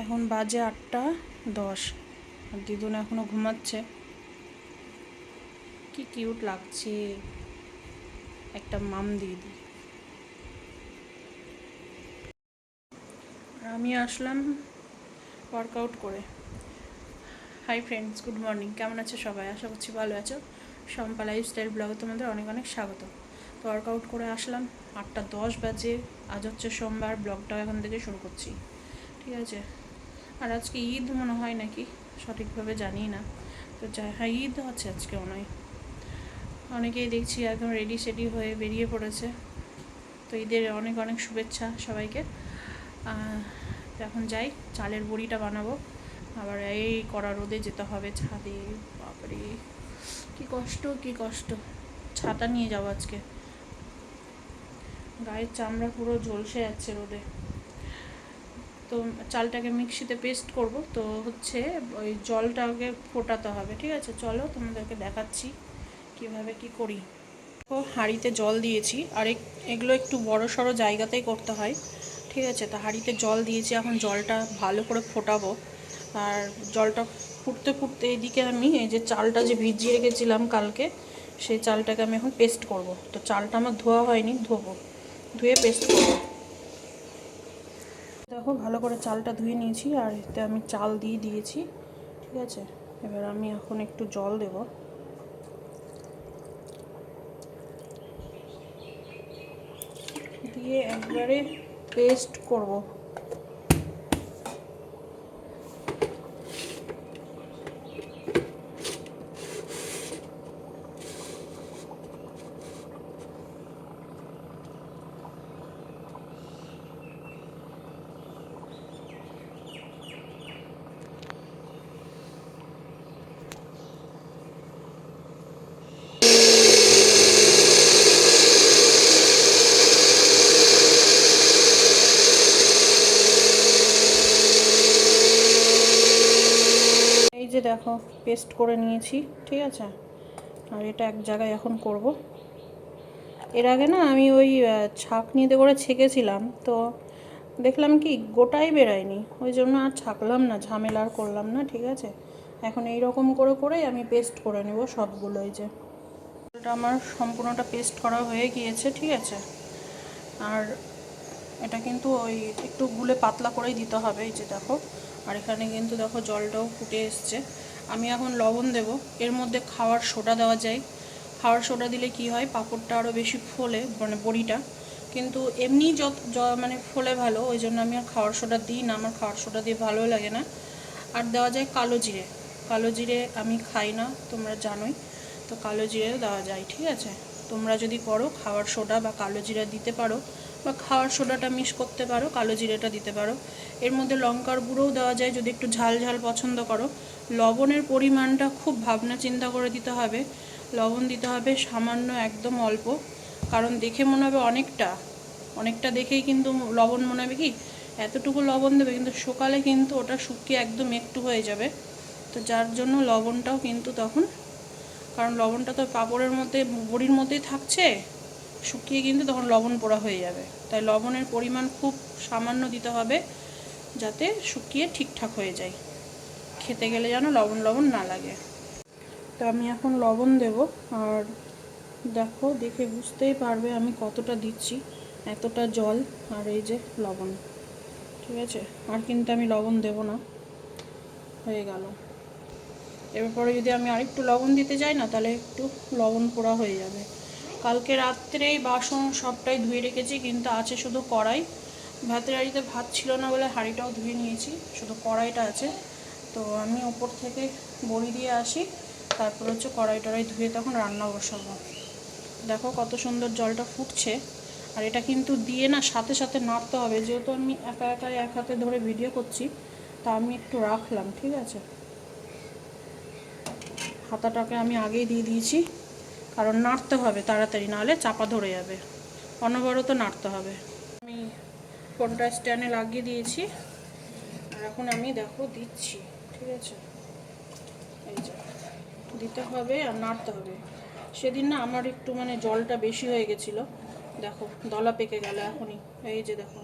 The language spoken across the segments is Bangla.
এখন বাজে আটটা দশ। আর দিদুন এখনও ঘুমাচ্ছে। কি কিউট লাগছে। একটা মাম দিয়ে দিই। আমি আসলাম ওয়ার্কআউট করে। হাই ফ্রেন্ডস গুড মর্নিং কেমন আছো সবাই? আশা করছি ভালো আছো। শম্পা লাইফস্টাইল ব্লগে তোমাদের অনেক অনেক স্বাগত। তো ওয়ার্কআউট করে আসলাম। আটটা দশ বাজে। আজ হচ্ছে সোমবার। ব্লগটাও এখান থেকে শুরু করছি। ঠিক আছে। আর আজকে ঈদ মনে হয় নাকি? সঠিকভাবে জানি না। তো যাই হ্যাঁ ঈদ আছে আজকে হয়। অনেকেই দেখছি একদম রেডি সেডি হয়ে বেরিয়ে পড়েছে। তো ঈদের অনেক অনেক শুভেচ্ছা সবাইকে। এখন যাই, চালের বড়িটা বানাবো। আবার এই কড়া রোদে যেতে হবে ছাদে, বাপরে। কি কষ্ট কি কষ্ট। ছাতা নিয়ে যাব আজকে। গায়ের চামড়া পুরো ঝলসে যাচ্ছে রোদে। তো চালটাকে মিক্সিতে পেস্ট করব। তো হচ্ছে ওই জলটাকে ফোটাতে হবে, ঠিক আছে? চলো তোমাদেরকে দেখাচ্ছি কীভাবে কি করি। তো হাঁড়িতে জল দিয়েছি। আর এগুলো একটু বড় সড়ো জায়গাতেই করতে হয়, ঠিক আছে? তো হাঁড়িতে জল দিয়েছি, এখন জলটা ভালো করে ফোটাবো। আর জলটা ফুটতে ফুটতে এদিকে আমি এই যে চালটা যে ভিজিয়ে রেখেছিলাম কালকে, সেই চালটাকে আমি এখন পেস্ট করব। তো চালটা আমার ধোয়া হয়নি, ধোবো। ধুয়ে পেস্ট করব। দেখো, ভালো করে চালটা ধুয়ে নিয়েছি আর এতে আমি চাল দিয়ে দিয়েছি, ঠিক আছে? এবার আমি এখন একটু জল দেব। দিয়ে একবারে পেস্ট করব এই যে দেখো পেস্ট করে নিয়েছি, ঠিক আছে? আর এটা এক জায়গায় এখন করব। এর আগে না আমি ওই ছাঁকনিতে করে ছেঁকেছিলাম, তো দেখলাম কি গোটাই বেরায়নি। ওই জন্য আর ছাকলাম না, ঝামেলা আর করলাম না, ঠিক আছে? এখন এই রকম করে করেই আমি পেস্ট করে নেব সবগুলো এই যে। এটা আমার সম্পূর্ণটা পেস্ট করা হয়ে গিয়েছে, ঠিক আছে? আর এটা কিন্তু ওই একটু গুলে পাতলা করেই দিতে হবে, এই যে দেখো। আর এখানে কিন্তু দেখো জলটাও ফুটে এসছে। আমি এখন লবণ দেব। এর মধ্যে খাওয়ার সোডা দেওয়া যায়। খাওয়ার সোডা দিলে কি হয়? পাঁপড়টা আরও বেশি ফোলে মানে বড়িটা। কিন্তু এমনি যত মানে ফোলে ভালো, ওই জন্য আমি আর খাওয়ার সোডা দিই না। আমার খাওয়ার সোডা দিয়ে ভালো লাগে না। আর দেওয়া যায় কালো জিরে। কালো জিরে আমি খাই না, তোমরা জানোই। তো কালো জিরে দেওয়া যায়, ঠিক আছে? তোমরা যদি করো, খাওয়ার সোডা বা কালো জিরা দিতে পারো। বা খাওয়ার সোডাটা মিক্স করতে পারো, কালো জিরেটা দিতে পারো। এর মধ্যে লঙ্কার গুঁড়োও দেওয়া যায়, যদি একটু ঝাল ঝাল পছন্দ করো। লবণের পরিমাণটা খুব ভাবনা চিন্তা করে দিতে হবে। লবণ দিতে হবে সামান্য একদম অল্প, কারণ দেখে মনে হবে অনেকটা। অনেকটা দেখেই কিন্তু লবণ মনে হবে কি, এতটুকু লবণ দেবে, কিন্তু সকালে কিন্তু ওটা শুকিয়ে একদম একটু হয়ে যাবে। তো যার জন্য লবণটাও কিন্তু তখন, কারণ লবণটা তো পাঁপড়ের মধ্যে, বড়ির মধ্যেই থাকছে। শুকিয়ে কিন্তু তখন লবণ পোড়া হয়ে যাবে। তাই লবণের পরিমাণ খুব সামান্য দিতে হবে যাতে শুকিয়ে ঠিকঠাক হয়ে যায়। খেতে গেলে যেন লবণ লবণ না লাগে। তো আমি এখন লবণ দেব। আর দেখো, দেখে বুঝতেই পারবে আমি কতটা দিচ্ছি, এতটা জল আর এই যে লবণ। ঠিক আছে? আর কিন্তু আমি লবণ দেব না। হয়ে গেল। এরপরে যদি আমি আরেকটু লবণ দিতে যাই না, তাহলে একটু লবণ পোড়া হয়ে যাবে। কালকে রাত্রেই বাসন সবটাই ধুয়ে রেখেছি, কিন্তু আছে শুধু কড়াই। ভাতের হাঁড়িতে ভাত ছিল না বলে হাঁড়িটাও ধুয়ে নিয়েছি, শুধু কড়াইটা আছে। তো আমি ওপর থেকে বড়ি দিয়ে আসি, তারপর হচ্ছে কড়াই টড়াই ধুয়ে তখন রান্না বসাবো। দেখো কত সুন্দর জলটা ফুটছে, আর এটা কিন্তু দিয়ে না সাথে সাথে নাড়তে হবে। যেহেতু আমি একা একা এক হাতে ধরে ভিডিও করছি, তা আমি একটু রাখলাম, ঠিক আছে? হাতাটাকে আমি আগেই দিয়ে দিয়েছি। কারণ নাড়তে হবে তাড়াতাড়ি, নাহলে চাপা ধরে যাবে। অনবরত নাড়তে হবে। আমি ফোনটা স্ট্যান্ডে লাগিয়ে দিয়েছি। আর এখন আমি দেখো দিচ্ছি, ঠিক আছে? এই যে, দিতে হবে আর নাড়তে হবে। সেদিন না আমার একটু মানে জলটা বেশি হয়ে গেছিল। দেখো, দলা পেকে গেল এখনই। এই যে দেখো,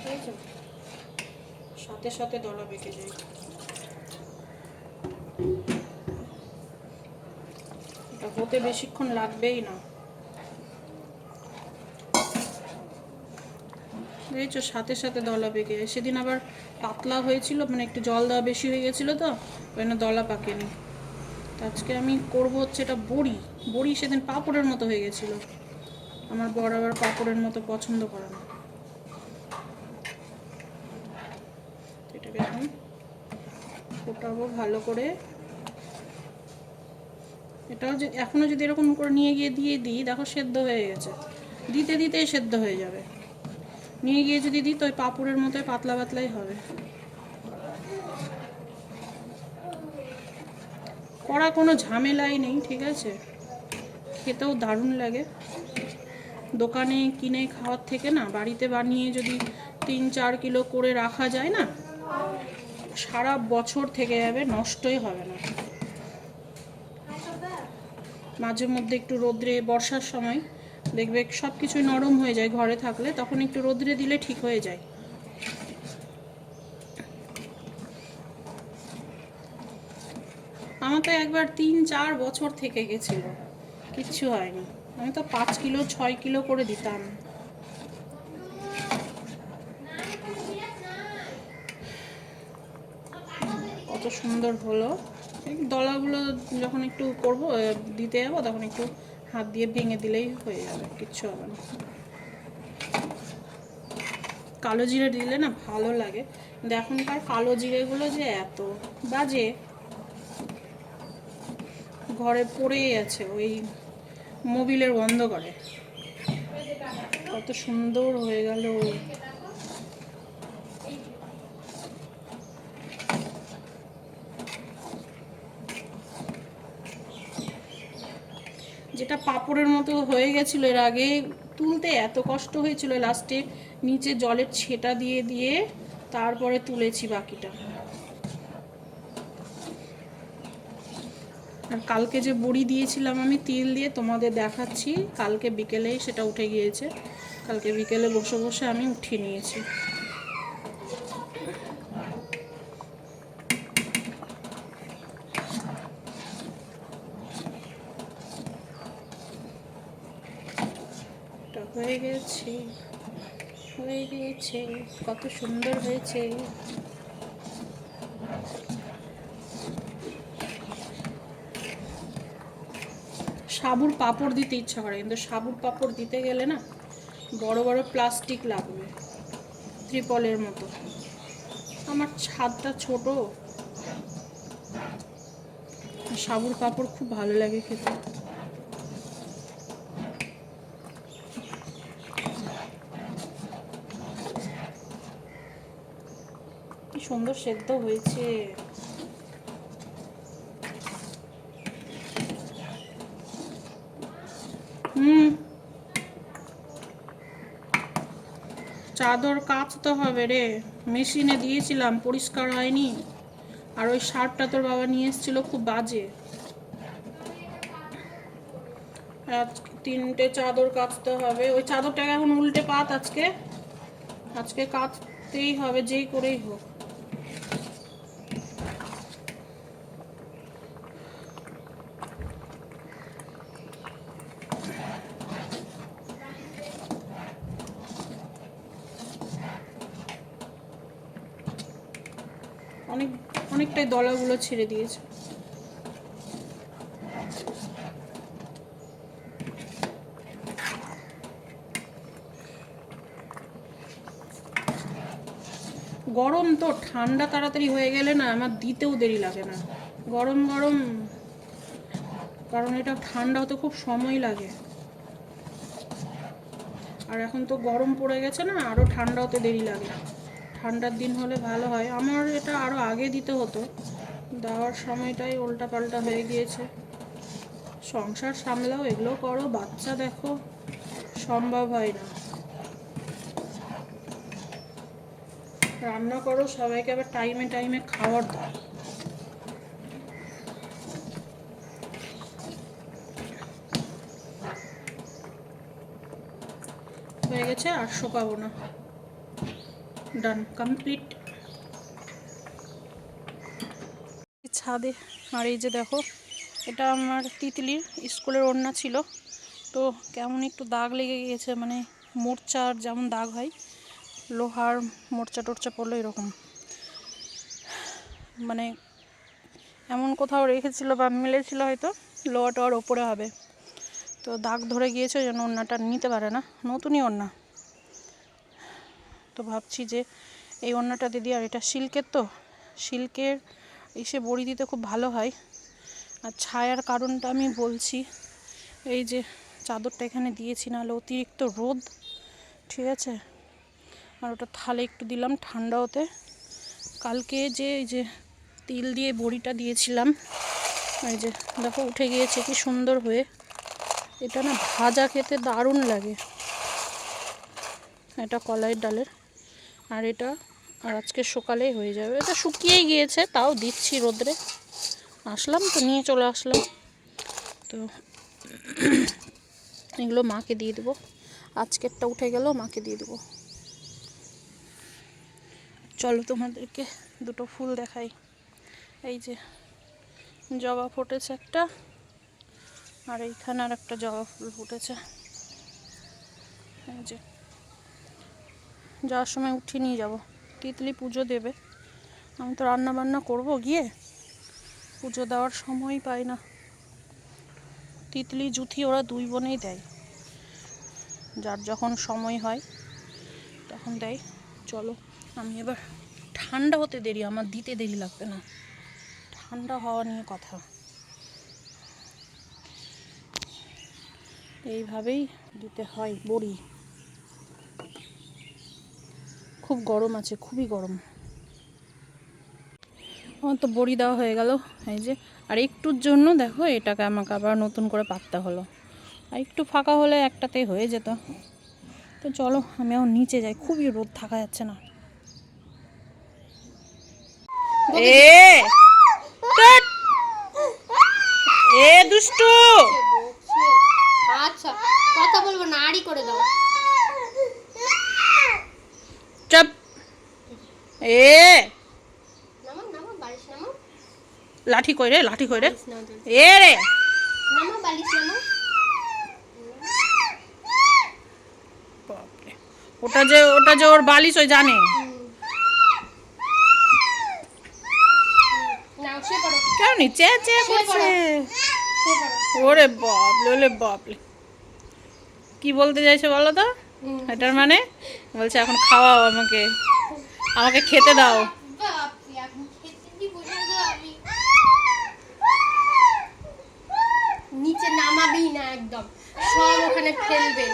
ঠিক আছে? সাথে সাথে দলা পেকে যায়। এটা হতে বেশিক্ষণ লাগবেই না। দেখেছ সাথে সাথে দলা পেকে যায়। সেদিন আবার পাতলা হয়েছিল মানে একটু জল দেওয়া বেশি হয়ে গেছিল তো ওই জন্য দলা পাকেনি। আজকে আমি করব হচ্ছে এটা বড়ি। বড়ি সেদিন পাঁপড়ের মতো হয়ে গেছিল। আমার বর আবার পাঁপড়ের মতো পছন্দ করে না। এটাকে এখন ফোটাবো ভালো করে। এটাও যে এখনও যদি এরকম করে নিয়ে গিয়ে দিয়ে দিই, দেখো সেদ্ধ হয়ে গেছে। দিতে দিতেই সেদ্ধ হয়ে যাবে। নিয়ে গিয়ে যদি দিই, তো ওই পাঁপড়ের মতোই পাতলা পাতলাই হবে। করা কোনো ঝামেলাই নেই, ঠিক আছে? খেতেও দারুণ লাগে। দোকানে, কিনে, খাওয়ার থেকে না, বাড়িতে বানিয়ে যদি তিন চার কিলো করে রাখা যায় না, সারা বছর থেকে যাবে, নষ্টই হবে না। মাঝে মধ্যে একটু রোদ্রে, বর্ষার সময় দেখবে সব কিছুই নরম হয়ে যায় ঘরে থাকলে, তখন একটু রোদ্রে দিলে ঠিক হয়ে যায়। আমার তো একবার তিন, চার বছর থেকে গেছিল, কিচ্ছু হয়নি। আমি তো পাঁচ কিলো, ছয় কিলো করে দিতাম। কত সুন্দর হলো। দলাগুলো যখন একটু করব দিতে যাব, তখন একটু হাত দিয়ে ভেঙে দিলেই হয়ে যাবে, কিচ্ছু হবে না। কালো জিরে দিলে না ভালো লাগে। এখনকার কালো জিরেগুলো যে এত বাজে ঘরে পড়েই আছে, ওই মোবিলের বন্ধ করে। কত সুন্দর হয়ে গেল যেটা পাপড়ের মতো হয়ে গেছিল এর আগে, তুলতে এত কষ্ট হয়েছিল লাস্টে নিচে জলের ছেটা দিয়ে দিয়ে তারপরে তুলেছি বাকিটা। আর কালকে যে বড়ি দিয়েছিলাম আমি, তিল দিয়ে তোমাদের দেখাচ্ছি, কালকে বিকেলেই সেটা উঠে গিয়েছে। কালকে বিকেলে বসে বসে আমি উঠিয়ে নিয়েছি এটা হয়ে গেছে হয়ে গেছে কত সুন্দর হয়েছে। সাবুর পাপড় দিতে ইচ্ছা করে, কিন্তু সাবুর পাপড় দিতে গেলে না বড় বড় প্লাস্টিক লাগবে, ত্রিপলের মতো। আমার ছাদটা ছোট। সাবুর পাপড় খুব ভালো লাগে খেতে। সুন্দর সেদ্ধ হয়েছে। চাদর কাচতে হবে রে। মেশিনে দিয়েছিলাম, পরিষ্কার হয়নি। আর ওই শার্টটা তোর বাবা নিয়ে এসেছিল খুব বাজে। তিনটে চাদর কাচতে হবে। ওই চাদরটাকে এখন উল্টে পাত আজকে। আজকে কাচতেই হবে, যেই করেই হোক অনেক অনেকটাই দলাগুলো ছেড়ে দিয়েছে। গরম তো, ঠান্ডা তাড়াতাড়ি হয়ে গেলে না আমার দিতেও দেরি লাগে না। গরম গরম, কারণ এটা ঠান্ডা হতে খুব সময় লাগে। আর এখন তো গরম পড়ে গেছে না আরও ঠান্ডা হতে দেরি লাগে। ঠান্ডার দিন হলে ভালো হয়। আমার এটা আরও আগে দিতে হতো। দেওয়ার সময়টাই উল্টা পাল্টা হয়ে গিয়েছে। সংসার সামলাও, এগুলো করো। বাচ্চা দেখো, সম্ভব হয় না। রান্না করো, সবাইকে আবার টাইমে টাইমে খাওয়ার দাও। হয়ে গেছে, আর শোকাবো না। ডান কমপ্লিট ছাদে, আর এই যে দেখো, এটা আমার তিতলির স্কুলের ওড়না ছিল। তো কেমন একটু দাগ লেগে গিয়েছে মানে মোর্চার যেমন দাগ হয়, লোহার মোর্চা টোর্চা পড়ল এরকম। মানে এমন কোথাও রেখেছিল বা মেলেছিল হয়তো লোয়া টোয়ার ওপরে হবে। তো দাগ ধরে গিয়েছে যেন ওড়নাটা নিতে পারে না। নতুনই ওড়না। তো ভাবছি যে এই ওড়নাটা দিদি, আর এটা সিল্কের তো। সিল্কের এসে বড়ি দিতে খুব ভালো হয়। আর ছায়ার কারণটা আমি বলছি, এই যে চাদরটা এখানে দিয়েছি, নাহলে অতিরিক্ত রোদ, ঠিক আছে? আর ওটা থালে একটু দিলাম ঠান্ডা হতে কালকে যে এই যে তিল দিয়ে বড়িটা দিয়েছিলাম, এই যে দেখো উঠে গিয়েছে কি সুন্দর হয়ে। এটা না ভাজা খেতে দারুণ লাগে। এটা কলাইয়ের ডালের। আর এটা আর আজকে সকালেই হয়ে যাবে। এটা শুকিয়েই গিয়েছে, তাও দিচ্ছি রোদ্রে। আসলাম তো, নিয়ে চলে আসলাম। তো এগুলো মাকে দিয়ে দেবো। আজকেরটা উঠে গেল, মাকে দিয়ে দেবো। চলো তোমাদেরকে দুটো ফুল দেখাই। এই যে জবা ফুটেছে একটা, আর এইখানে আর একটা জবা ফুল ফুটেছে। এই যে যাওয়ার সময় উঠিয়ে নিয়ে যাব। তিতলি পুজো দেবে। আমি তো রান্না বান্না করব গিয়ে। পুজো দেওয়ার সময় পাই না। তিতলি জুথি ওরা দুই বোনেই দেয়। যার যখন সময় হয়, তখন দেয়। চলো, আমি এবার ঠান্ডা হতে দেরি, আমার দিতে দেরি লাগবে না। ঠান্ডা হওয়া নিয়ে কথা। এইভাবেই দিতে হয় বড়ি। খুব গরম আছে খুবই গরম। আমার তো বড়ি দেওয়া হয়ে গেল এই যে। আর একটুর জন্য দেখো এটাকে আমাকে আবার নতুন করে পাততে হলো। আর একটু ফাঁকা হলে একটাতেই হয়ে যেত। তো চলো আমি এখন নিচে যাই খুবই রোদ থাকা যাচ্ছে না। এ! এ দুষ্টু! আচ্ছা কথা বলব না আড়ি করে দাও চাপ এ। লাঠি কই রে লাঠি কই রে। এ রে। ওটা যে ওটা যে ওর বালিশ ওই জানে। কেন চে চে পড়ো। ওরে বাপলে ওলে বাপলে কি বলতে চাইছে বলো তো। এটার মানে? বলছে এখন খাওয়াও আমাকে। আমাকে খেতে দাও। নিচে নামাবি না একদম সব ওখানে ফেলবে।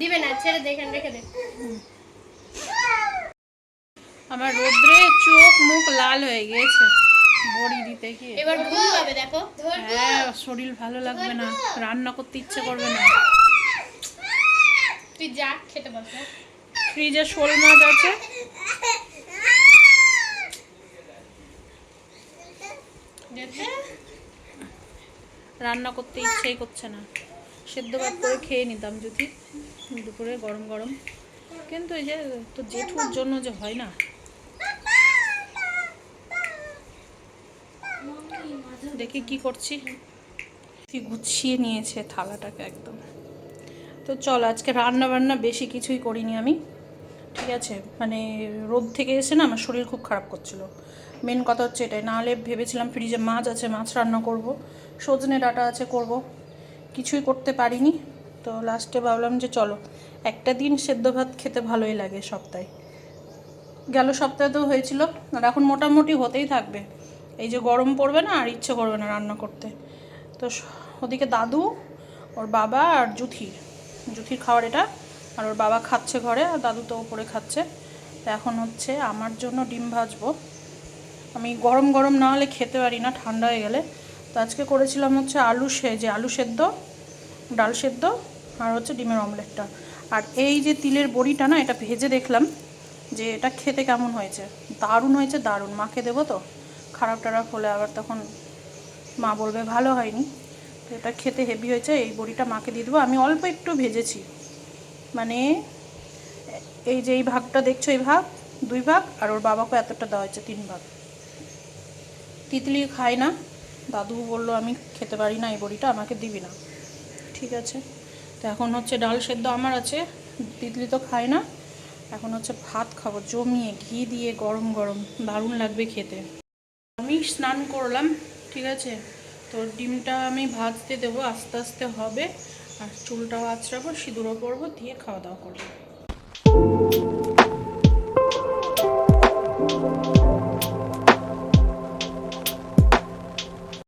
দিবে না ছেড়ে দে এখানে রেখে দে। আমার রোদ্রে চোখ মুখ লাল হয়ে গিয়েছে। বড়ি দিতে গিয়ে। এবার ঘুম পাবে দেখো। হ্যাঁ শরীর ভালো লাগবে না রান্না করতে ইচ্ছে করবে না। তুই যা খেতে বসে ফ্রিজে শোল মাছ আছে। রান্না করতে ইচ্ছেই করছে না। সেদ্ধ ভাত করে খেয়ে নিতাম যদি। দুপুরে গরম গরম। কিন্তু এই যে তো জেঠুর জন্য যে হয় না দেখি কি করছি? গুছিয়ে নিয়েছে থালাটাকে একদম। তো চল, আজকে রান্না বান্না বেশি কিছুই করিনি আমি। ঠিক আছে? মানে রোদ থেকে এসে না আমার শরীর খুব খারাপ করছিল। মেন কথা হচ্ছে এটাই। নাহলে ভেবেছিলাম ফ্রিজে মাছ আছে, মাছ রান্না করব। সজনে ডাটা আছে, করব। কিছুই করতে পারিনি। তো লাস্টে ভাবলাম যে চলো, একটা দিন সেদ্ধ ভাত খেতে ভালোই লাগে সপ্তাহে। গেল সপ্তাহে তো হয়েছিল। আর এখন মোটামুটি হতেই থাকবে। এই যে গরম পড়বে না আর ইচ্ছে করবে না রান্না করতে। তো ওদিকে দাদু, ওর বাবা আর জুথির। জুথির খাওয়ার এটা, আর ওর বাবা খাচ্ছে ঘরে আর দাদু তো ওপরে খাচ্ছে। তো এখন হচ্ছে আমার জন্য ডিম ভাজবো। আমি গরম গরম না হলে খেতে পারি না, ঠান্ডা হয়ে গেলে। তো আজকে করেছিলাম হচ্ছে আলু সে, যে আলু সেদ্ধ, ডাল সেদ্ধ আর হচ্ছে ডিমের অমলেটটা। আর এই যে তিলের বড়িটা না, এটা ভেজে দেখলাম যে এটা খেতে কেমন হয়েছে। দারুণ হয়েছে, দারুণ। মাকে দেবো তো? খারাপ টারাপ হলে আবার তখন মা বলবে, ভালো হয়নি। তো এটা খেতে হেভি হয়েছে, এই বড়িটা মাকে দিয়ে দেবো। আমি অল্প একটু ভেজেছি। মানে এই যে এই ভাগটা দেখছ, এই ভাগ, দুই ভাগ, আর ওর বাবাকে এতটা দেওয়া হয়েছে, তিন ভাগ। তিতলি খায় না। দাদু বলল, আমি খেতে পারি না এই বড়িটা, আমাকে দিবি না। ঠিক আছে। তো এখন হচ্ছে ডাল সেদ্ধ আমার আছে, তিতলি তো খায় না। এখন হচ্ছে ভাত খাব, জমিয়ে ঘি দিয়ে গরম গরম, দারুণ লাগবে খেতে। আমি স্নান করলাম, ঠিক আছে? তো ডিমটা আমি ভাজতে দেবো, আস্তে আস্তে হবে। আর চুলটাও আঁচড়াবো, সিঁদুরও পরবো, দিয়ে খাওয়া দাওয়া করব।